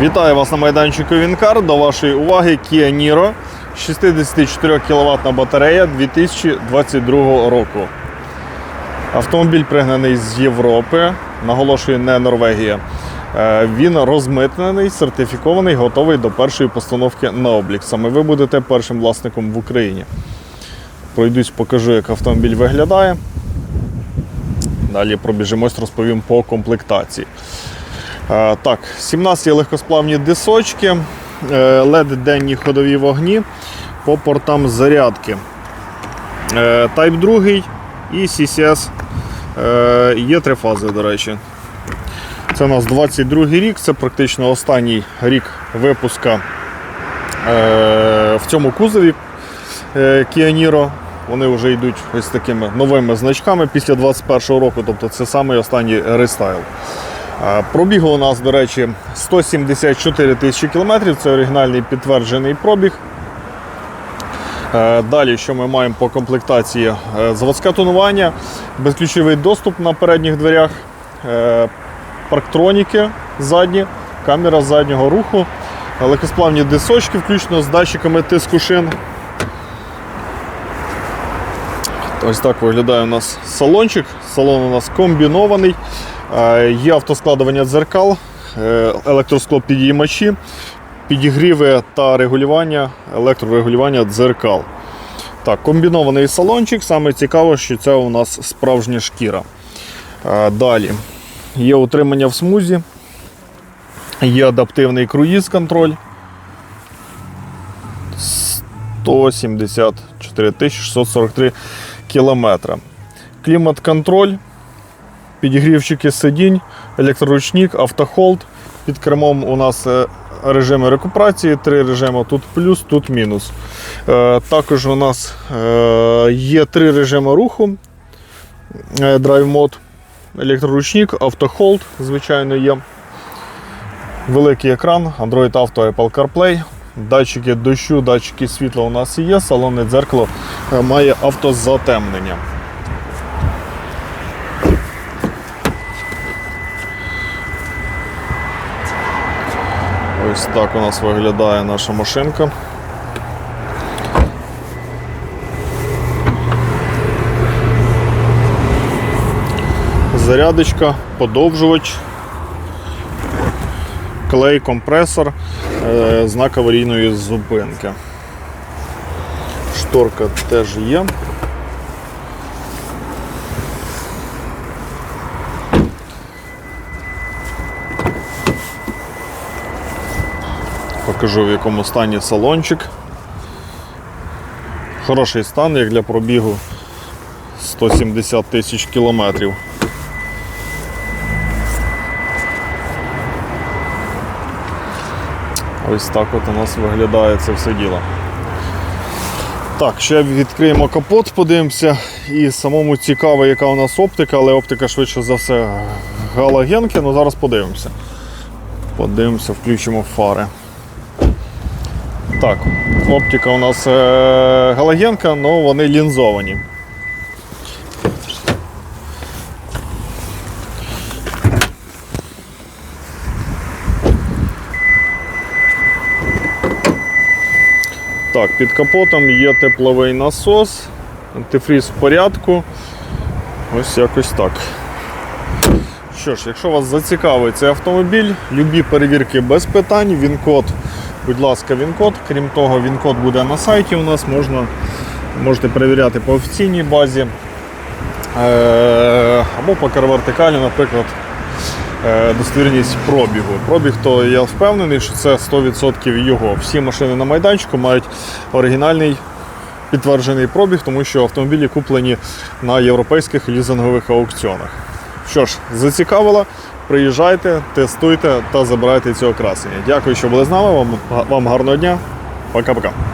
Вітаю вас на майданчику Вінкар. До вашої уваги Kia Niro 64 кВт батарея 2022 року. Автомобіль пригнаний з Європи, наголошую, не Норвегія. Е, Він розмитнений, сертифікований, готовий до першої постановки на облік. Саме ви будете першим власником в Україні. Пройдусь, покажу, як автомобіль виглядає. Далі пробіжимось, розповім по комплектації. Е, Так, 17 легкосплавні дисочки, led денні ходові вогні по портам зарядки. Е, Type 2 і CCS. Е, Є три фази, до речі. Це у нас 22 рік, це практично останній рік випуска е, в цьому кузові е, Kia Niro. Вони вже йдуть ось такими новими значками після 21 року, тобто це самий останній рестайл. Е, Пробіг у нас, до речі, 174 тисячі кілометрів. Це оригінальний підтверджений пробіг. Е, Далі, що ми маємо по комплектації? Е, Заводське тонування, безключовий доступ на передніх дверях, е, парктроніки задні, камера заднього руху, легкосплавні дисочки, включно з датчиками тиску шин. Ось так виглядає у нас салончик. Салон у нас комбінований. Є автоскладування дзеркал, е, електросклопідіймачі, підігріви та регулювання, електрорегулювання дзеркал. Так, комбінований салончик. Саме цікаво, що це у нас справжня шкіра. Далі є утримання в смузі, є адаптивний круїз контроль. 174 643 кілометра. Клімат-контроль, підігрівчики сидінь, електроручник, автохолд. Під кермом у нас е, режими рекуперації, три режими тут плюс, тут мінус. Е, Також у нас е, є три режими руху. Drive мод, електроручник, автохолд, звичайно, є. Великий екран, Android Auto, Apple CarPlay. Датчики дощу, датчики світла у нас є, салонне дзеркало має автозатемнення. Ось так у нас виглядає наша машинка. Зарядочка, подовжувач, клей, компресор, е, знак аварійної зупинки. Шторка теж є. Покажу в якому стані салончик. Хороший стан, як для пробігу 170 тисяч кілометрів. Ось так от у нас виглядає це все діло. Так, ще відкриємо капот, подивимося. І самому цікаво, яка у нас оптика, але оптика швидше за все галогенки, ну зараз подивимося. Подивимося, включимо фари. Так, оптика у нас е, галогенка, але вони лінзовані. Так, під капотом є тепловий насос, антифріз в порядку. Ось якось так. Що ж, якщо вас зацікавить цей автомобіль, любі перевірки без питань, він-код, будь ласка, він-код. Крім того, він-код буде на сайті у нас, можна, можете перевіряти по офіційній базі. Е, або по вертикалі, наприклад, е, достовірність пробігу. Пробіг, то я впевнений, що це 100% його. Всі машини на майданчику мають оригінальний підтверджений пробіг, тому що автомобілі куплені на європейських лізингових аукціонах. Що ж, зацікавило, приїжджайте, тестуйте та забирайте цього красення. Дякую, що були з нами. Вам, вам гарного дня. Пока-пока.